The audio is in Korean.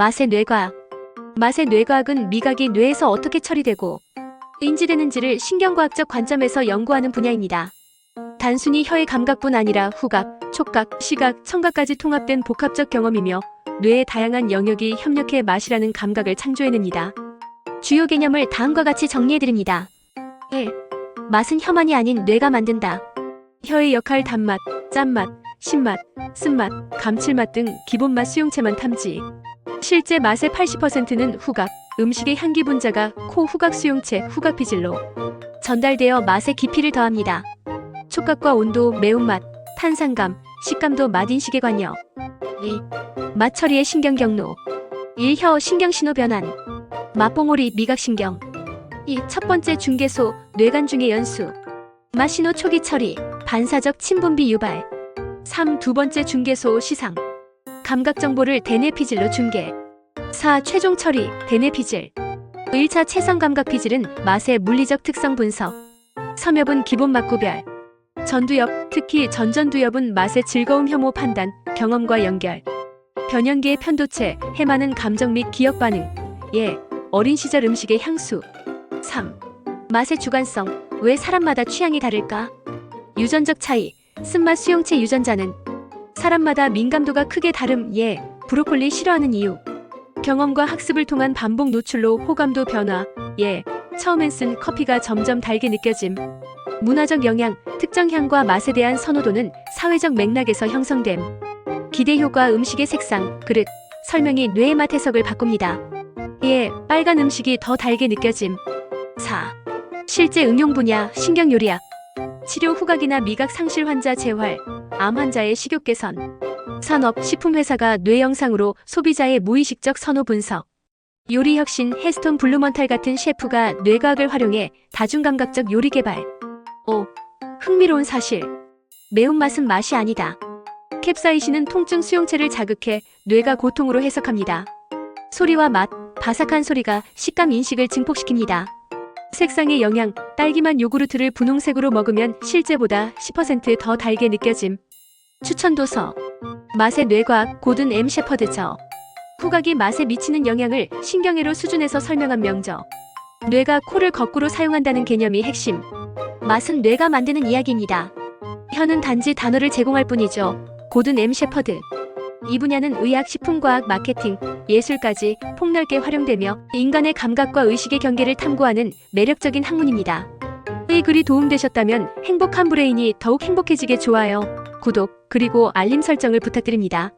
맛의 뇌과학. 맛의 뇌과학은 미각이 뇌에서 어떻게 처리되고 인지되는지를 신경과학적 관점에서 연구하는 분야입니다. 단순히 혀의 감각뿐 아니라 후각, 촉각, 시각, 청각까지 통합된 복합적 경험이며 뇌의 다양한 영역이 협력해 맛이라는 감각을 창조해냅니다. 주요 개념을 다음과 같이 정리해드립니다. 1. 맛은 혀만이 아닌 뇌가 만든다. 혀의 역할 단맛, 짠맛, 신맛, 쓴맛, 감칠맛 등 기본맛 수용체만 탐지. 실제 맛의 80%는 후각, 음식의 향기 분자가 코 후각 수용체 후각 피질로 전달되어 맛의 깊이를 더합니다. 촉각과 온도, 매운맛, 탄산감, 식감도 맛 인식의 관여. 2. 맛 처리의 신경 경로. 1. 혀 신경 신호 변환. 맛봉오리 미각 신경. 2. 첫 번째 중개소 뇌관 중의 연수. 맛 신호 초기 처리 반사적 침분비 유발. 3. 두 번째 중개소 시상. 감각 정보를 대뇌 피질로 중개. 4. 최종 처리 대뇌 피질. 1차 체성 감각 피질은 맛의 물리적 특성 분석. 섬엽은 기본 맛 구별. 전두엽, 특히 전전두엽은 맛의 즐거움 혐오 판단, 경험과 연결. 변연기의 편도체, 해마는 감정 및 기억 반응. 예, 어린 시절 음식의 향수. 3. 맛의 주관성, 왜 사람마다 취향이 다를까? 유전적 차이, 쓴맛 수용체 유전자는 사람마다 민감도가 크게 다름, 예, 브로콜리 싫어하는 이유. 경험과 학습을 통한 반복 노출로 호감도 변화, 예, 처음엔 쓴 커피가 점점 달게 느껴짐. 문화적 영향, 특정 향과 맛에 대한 선호도는 사회적 맥락에서 형성됨. 기대 효과 음식의 색상, 그릇, 설명이 뇌의 맛 해석을 바꿉니다. 예, 빨간 음식이 더 달게 느껴짐. 4. 실제 응용 분야, 신경요리학. 치료 후각이나 미각 상실 환자 재활, 암 환자의 식욕 개선. 산업, 식품회사가 뇌 영상으로 소비자의 무의식적 선호 분석. 요리 혁신 헤스톤 블루먼탈 같은 셰프가 뇌과학을 활용해 다중감각적 요리 개발. 5. 흥미로운 사실. 매운맛은 맛이 아니다. 캡사이신은 통증 수용체를 자극해 뇌가 고통으로 해석합니다. 소리와 맛, 바삭한 소리가 식감 인식을 증폭시킵니다. 색상의 영향, 딸기맛 요구르트를 분홍색으로 먹으면 실제보다 10%더 달게 느껴짐. 추천 도서. 맛의 뇌과학 고든 M 셰퍼드 저. 후각이 맛에 미치는 영향을 신경회로 수준에서 설명한 명저. 뇌가 코를 거꾸로 사용한다는 개념이 핵심. 맛은 뇌가 만드는 이야기입니다. 혀는 단지 단어를 제공할 뿐이죠. 고든 M 셰퍼드. 이 분야는 의학, 식품과학, 마케팅, 예술까지 폭넓게 활용되며 인간의 감각과 의식의 경계를 탐구하는 매력적인 학문입니다. 이 글이 도움되셨다면 행복한 브레인이 더욱 행복해지게 좋아요, 구독, 그리고 알림 설정을 부탁드립니다.